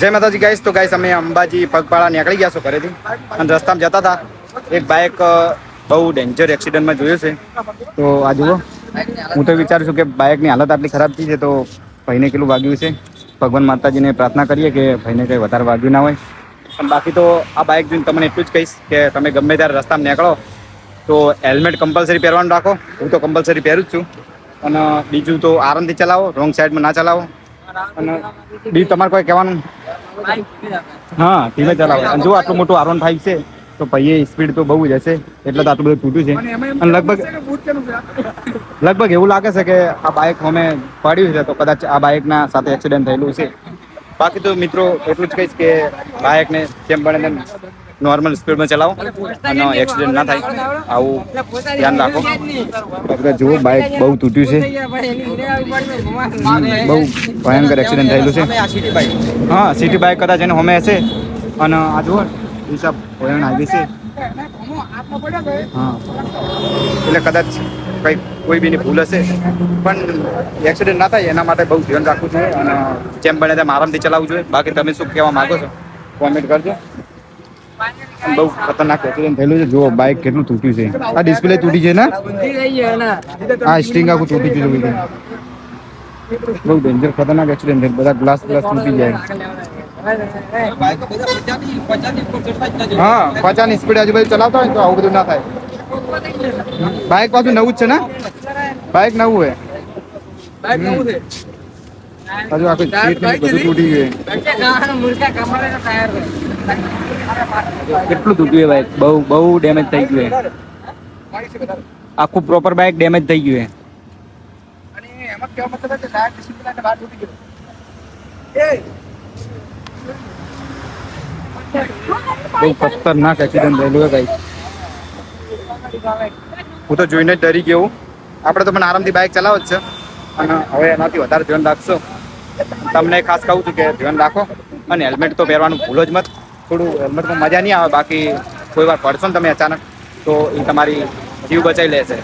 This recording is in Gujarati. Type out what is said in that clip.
જય માતાજી ગાઈશ તો ગાઈશ અમે અંબાજી પગપાળા નીકળી ગયા છો ઘરેથી. અને રસ્તામાં જતા હતા. એક બાઇક બહુ ડેન્જર એક્સિડન્ટમાં જોયું છે. તો આ જુઓ. હું તો વિચારું છું કે બાઇકની હાલત આટલી ખરાબ થઈ છે તો ભાઈને કેટલું વાગ્યું છે? ભગવાન માતાજીને પ્રાર્થના કરીએ કે ભાઈને કંઈ વધારે વાગ્યું ના હોય. પણ બાકી તો આ બાઇક જોઈને તમને એટલું જ કહીશ કે તમે ગમે ત્યારે રસ્તામાં નીકળો, તો હેલ્મેટ કમ્પલસરી પહેરવાનું રાખો. હું તો કમ્પલસરી પહેરું જ છું. અને બીજું તો આરામથી ચલાવો રોંગ સાઈડમાં ના ચલાવો. અને બીજું તમારે કોઈ કહેવાનું? હા ધીમે ચલાવે. અને જો આટલું મોટું આર ફાઈવ છે તો ભાઈએ સ્પીડ તો બહુ જ હશે. એટલે તો આટલું બધું તૂટ્યું છે. અને લગભગ લગભગ એવું લાગે છે કે આ બાઇક અમે પાડ્યું છે તો કદાચ આ બાઇકના સાથે એક્સિડન્ટ થયેલું છે બાકી તો મિત્રો એટલું જ કહીશ કે બાઇકને જેમ બને તેમ નોર્મલ સ્પીડમાં ચલાવો. અને એક્સિડન્ટ ના થાય. આવું ધ્યાન રાખો. આપણે જુઓ બાઇક બહુ તૂટ્યું છે. બહુ ભયંકર એક્સિડન્ટ થયેલું છે. હા સિટી બાઇક કદાચ એને હોમે હશે. અને આ જુઓ હિસાબ ભયણ આવી છે. હા. એટલે કદાચ કંઈ કોઈ બીની ભૂલ હશે. પણ એક્સિડન્ટ ના થાય એના માટે બહુ ધ્યાન રાખવું જોઈએ. અને જેમ બને તેમ આરામથી ચલાવવું જોઈએ. બાકી તમે શું કહેવા માંગો છો? કોમેન્ટ કરજો. બહુ ખતરનાક એક્સિડન્ટ થયેલું છે. જુઓ બાઇક કેટલું તૂટ્યું છે. આ ડિસ્પ્લે તૂટી છે ને? આ સ્ટિંગ આખું તૂટી ગયું બધું. બહુ ડેન્જર ખતરનાક એક્સિડન્ટ છે. બધા ગ્લાસ ગ્લાસ તૂટી જાય. હા પચાસની સ્પીડ આજુબાજુ ચલાવતા હોય તો આવું બધું ના થાય. બાઇક પાછું નવું જ છે ને? બાઇક નવું હે. હજુ આખું સીટ ને બધું તૂટી ગયું કેટલું તૂટ્યું બાઈક? બહુ બહુ ડેમેજ થઈ ગયું આખું પ્રોપર બાઇક ડેમેજ થઈ ગયું બહુ ખતરનાક એક્સિડન્ટ થયેલું હે હું તો જોઈને જ ડરી ગયો. આપણે તો પણ આરામથી બાઇક ચલાવો જ છે. અને હવે એનાથી વધારે ધ્યાન રાખશો. તમને ખાસ કહું છું કે ધ્યાન રાખો અને હેલ્મેટ તો પહેરવાનું ભૂલો જ મત થોડું હેલ્મેટમાં મજા નહીં આવે બાકી કોઈ વાર પડશો ને તમે અચાનક તો એ તમારી જીવ બચાવી લેશે